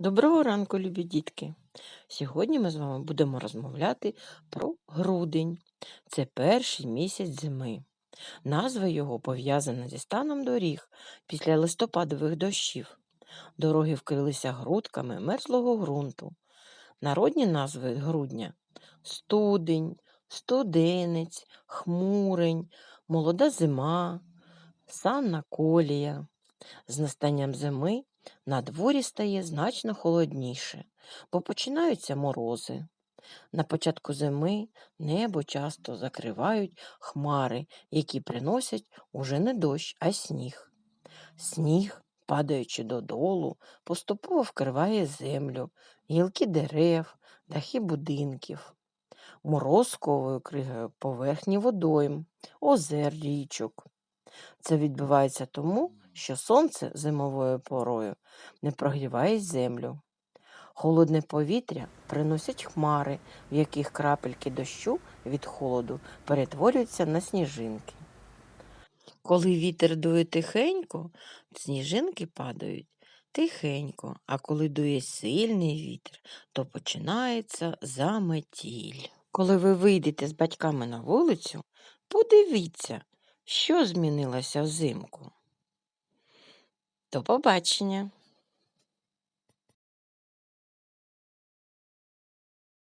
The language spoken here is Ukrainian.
Доброго ранку, любі дітки! Сьогодні ми з вами будемо розмовляти про грудень. Це перший місяць зими. Назва його пов'язана зі станом доріг після листопадових дощів. Дороги вкрилися грудками мерзлого ґрунту. Народні назви грудня студень, студенець, хмурень, молода зима, санна колія. З настанням зими на дворі стає значно холодніше, бо починаються морози. На початку зими небо часто закривають хмари, які приносять уже не дощ, а сніг. Сніг, падаючи додолу, поступово вкриває землю, гілки дерев, дахи будинків. Мороз сковує кригою поверхні водойм, озер, річок. Це відбувається тому, що сонце зимовою порою не прогріває землю. Холодне повітря приносять хмари, в яких крапельки дощу від холоду перетворюються на сніжинки. Коли вітер дує тихенько, сніжинки падають тихенько, а коли дує сильний вітер, то починається заметіль. Коли ви вийдете з батьками на вулицю, подивіться, що змінилося взимку. До побачення!